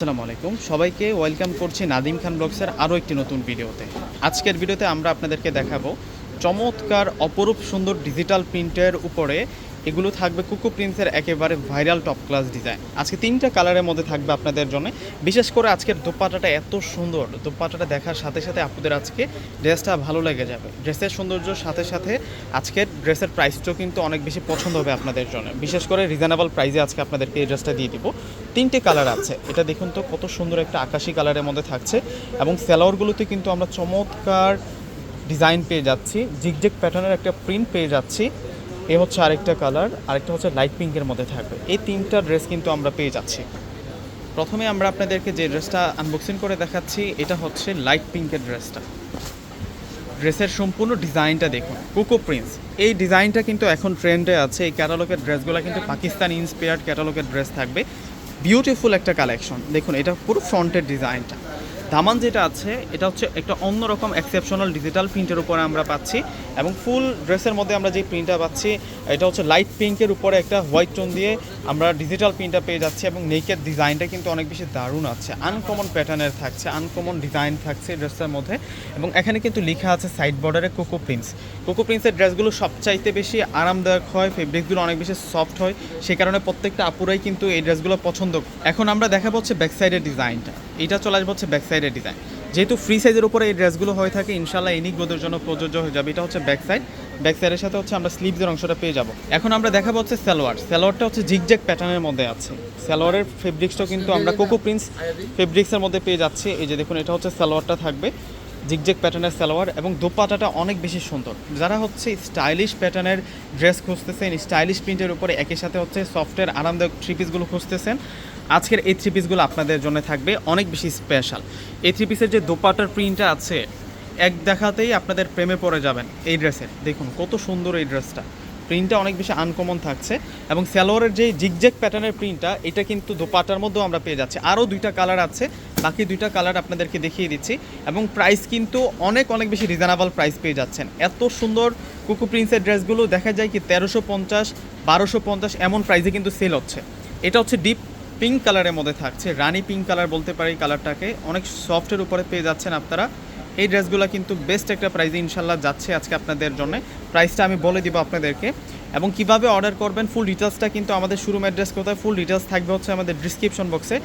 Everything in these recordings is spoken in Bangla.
আসসালামু আলাইকুম। সবাইকে ওয়েলকাম করছি নাদিম খান ব্লগসের আরও একটি নতুন ভিডিওতে। আজকের ভিডিওতে আমরা আপনাদেরকে দেখাবো চমৎকার অপরূপ সুন্দর ডিজিটাল প্রিন্টের উপরে এগুলো থাকবে কুকু প্রিন্সের একেবারে ভাইরাল টপ ক্লাস ডিজাইন আজকে তিনটা কালারের মধ্যে থাকবে আপনাদের জন্য। বিশেষ করে আজকের দোপাটাটা এত সুন্দর দোপাটাটা দেখার সাথে সাথে আপনাদের আজকে ড্রেসটা ভালো লেগে যাবে। ড্রেসের সৌন্দর্যর সাথে সাথে আজকের ড্রেসের প্রাইসটাও কিন্তু অনেক বেশি পছন্দ হবে আপনাদের জন্য। বিশেষ করে রিজনেবল প্রাইসে আজকে আপনাদেরকে এই ড্রেসটা দিয়ে দিব। তিনটে কালার আছে। এটা দেখুন তো কত সুন্দর একটা আকাশি কালারের মধ্যে থাকছে এবং স্যালোয়ারগুলোতে কিন্তু আমরা চমৎকার ডিজাইন পেয়ে যাচ্ছি জিগজেক প্যাটার্নের একটা প্রিন্ট পেয়ে যাচ্ছি। এ হচ্ছে আরেকটা কালার, আরেকটা হচ্ছে লাইট পিঙ্কের মধ্যে থাকবে। এই তিনটা ড্রেস কিন্তু আমরা পেয়ে যাচ্ছি। প্রথমে আমরা আপনাদেরকে যে ড্রেসটা আনবক্সিং করে দেখাচ্ছি, এটা হচ্ছে লাইট পিঙ্কের ড্রেসটা ড্রেসের সম্পূর্ণ ডিজাইনটা দেখুন কোকো প্রিন্স এই ডিজাইনটা কিন্তু এখন ট্রেন্ডে আছে। এই ক্যাটালগের ড্রেসগুলো কিন্তু পাকিস্তানি ইন্সপায়ার্ড ক্যাটালগের ড্রেস থাকবে। বিউটিফুল একটা কালেকশন দেখুন, এটা পুরো ফ্রন্টের ডিজাইনটা দামান যেটা আছে, এটা হচ্ছে একটা অন্যরকম এক্সেপশনাল ডিজিটাল প্রিন্টের উপরে আমরা পাচ্ছি এবং ফুল ড্রেসের মধ্যে আমরা যে প্রিন্টটা পাচ্ছি, এটা হচ্ছে লাইট পিঙ্কের উপরে একটা হোয়াইট টোন দিয়ে আমরা ডিজিটাল প্রিন্টটা পেয়ে যাচ্ছি এবং নেকের ডিজাইনটা কিন্তু অনেক বেশি দারুণ আছে। আনকমন প্যাটার্নের থাকছে আনকমন ডিজাইন থাকছে ড্রেসটার মধ্যে এবং এখানে কিন্তু লেখা আছে সাইড বর্ডারে কোকো প্রিন্স কোকো প্রিন্সের ড্রেসগুলো সবচাইতে বেশি আরামদায়ক হয় ফেব্রিকগুলো অনেক বেশি সফট হয়, সে কারণে প্রত্যেকটা আপুরাই কিন্তু এই ড্রেসগুলো পছন্দ এখন আমরা দেখা হচ্ছে ব্যাক সাইডের ডিজাইনটা এটা চলে আসবে হচ্ছে ব্যাক সাইডের ডিজাইন যেহেতু ফ্রি সাইজের উপরে এই ড্রেসগুলো হয়ে থাকে ইনশাল্লাহ ইনিক বোধের জন্য প্রযোজ্য হয়ে যাবে। এটা হচ্ছে ব্যাক সাইড ব্যাক সাইডের সাথে হচ্ছে আমরা স্লিভসের অংশটা পেয়ে যাব। এখন আমরা দেখাবো হচ্ছে সালোয়ার। সালোয়ারটা হচ্ছে জিগজ্যাক প্যাটার্নের মধ্যে আছে। সালোয়ারের ফেব্রিক্সটাও কিন্তু আমরা কোকো প্রিন্স ফেব্রিক্সের মধ্যে পেয়ে যাচ্ছি। এই যে দেখুন, এটা হচ্ছে সালোয়ারটা থাকবে। জিগজেক প্যাটার্নের সালোয়ার এবং দোপাটাটা অনেক বেশি সুন্দর। যারা হচ্ছে স্টাইলিশ প্যাটার্নের ড্রেস খুঁজতেছেন স্টাইলিশ প্রিন্টের উপরে একই সাথে হচ্ছে সফটের আরামদায়ক থ্রি পিসগুলো খুঁজতেছেন আজকের এই থ্রি পিসগুলো আপনাদের জন্য থাকবে অনেক বেশি স্পেশাল এই থ্রি পিসের যে দোপাটার প্রিন্টটা আছে, এক দেখাতেই আপনাদের প্রেমে পড়ে যাবেন এই ড্রেসের দেখুন, কত সুন্দর এই ড্রেসটা প্রিন্টটা অনেক বেশি আনকমন থাকছে এবং স্যালোয়ারের যে জিগজেক প্যাটার্নের প্রিন্টটা এটা কিন্তু দোপাটার মধ্যেও আমরা পেয়ে যাচ্ছি। আরও দুইটা কালার আছে, বাকি দুইটা কালার আপনাদেরকে দেখিয়ে দিচ্ছি এবং প্রাইস কিন্তু অনেক অনেক বেশি রিজনেবল প্রাইস পেয়ে যাচ্ছেন। এত সুন্দর কুকু প্রিন্সের ড্রেসগুলো দেখা যায় কি তেরোশো পঞ্চাশ, বারোশো পঞ্চাশ, এমন প্রাইসে কিন্তু সেল হচ্ছে। এটা হচ্ছে ডিপ পিঙ্ক কালারের মধ্যে থাকছে। রানি পিঙ্ক কালার বলতে পারি কালারটাকে। অনেক সফটের উপরে পেয়ে যাচ্ছেন আপনারা। এই ড্রেসগুলো কিন্তু বেস্ট একটা প্রাইজে ইনশাল্লাহ যাচ্ছে আজকে আপনাদের জন্য। প্রাইসটা আমি বলে দিব আপনাদেরকে। এবং কীভাবে অর্ডার করবেন, ফুল ডিটেলসটা কিন্তু আমাদের শোরুম অ্যাড্রেস কোথায়, ফুল ডিটেলস থাকবে হচ্ছে আমাদের ডিসক্রিপশন বক্সে।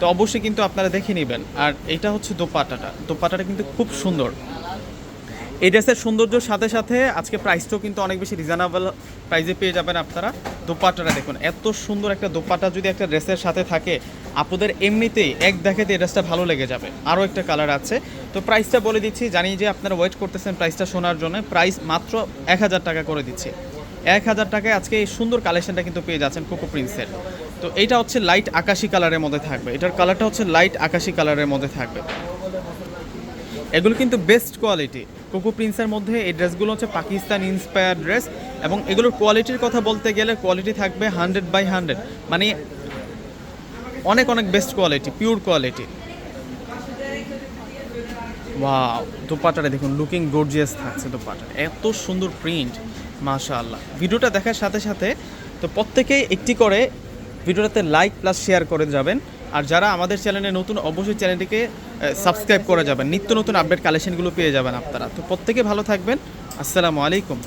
তো অবশ্যই কিন্তু আপনারা দেখে নেবেন। আর এটা হচ্ছে দোপাটাটা দোপাটাটা কিন্তু খুব সুন্দর। এই ড্রেসের সৌন্দর্যের সাথে সাথে আজকে প্রাইসটাও কিন্তু অনেক বেশি রিজনেবল প্রাইসে পেয়ে যাবেন আপনারা। দোপাটাটা দেখুন, এত সুন্দর একটা দোপাটা যদি একটা ড্রেসের সাথে থাকে, আপনাদের এমনিতেই এক দেখাতে এই ড্রেসটা ভালো লেগে যাবে। আরও একটা কালার আছে। তো প্রাইসটা বলে দিচ্ছি, জানি যে আপনারা ওয়েট করতেছেন প্রাইসটা শোনার জন্য প্রাইস মাত্র এক হাজার টাকা করে দিচ্ছে। এক হাজার টাকায় আজকে এই সুন্দর কালেকশনটা কিন্তু পেয়ে যাচ্ছেন কোকো প্রিন্সের তো এইটা হচ্ছে লাইট আকাশি কালারের মধ্যে থাকবে। এটার কালারটা হচ্ছে লাইট আকাশি কালারের মধ্যে থাকবে। এগুলো কিন্তু বেস্ট কোয়ালিটি কোকো প্রিন্সের মধ্যে এই ড্রেসগুলো হচ্ছে পাকিস্তান ইন্সপায়ার ড্রেস এবং এগুলোর কোয়ালিটির কথা বলতে গেলে কোয়ালিটি থাকবে হান্ড্রেড বাই হান্ড্রেড মানে অনেক অনেক best quality pure quality wow দোপাটাটা দেখুন লুকিং গর্জিয়াস থাকছে দোপাটা। এত সুন্দর প্রিন্ট মাশাআল্লাহ। ভিডিওটা দেখার সাথে সাথে তো প্রত্যেকেই একটি করে ভিডিওটাতে লাইক প্লাস শেয়ার করে যাবেন। আর যারা আমাদের চ্যানেলে নতুন, অবশ্যই চ্যানেলটিকে সাবস্ক্রাইব করা যাবেন। নিত্য নতুন আপডেট কালেকশনগুলো পেয়ে যাবেন আপনারা। তো প্রত্যেকে ভালো থাকবেন। আসসালামু আলাইকুম।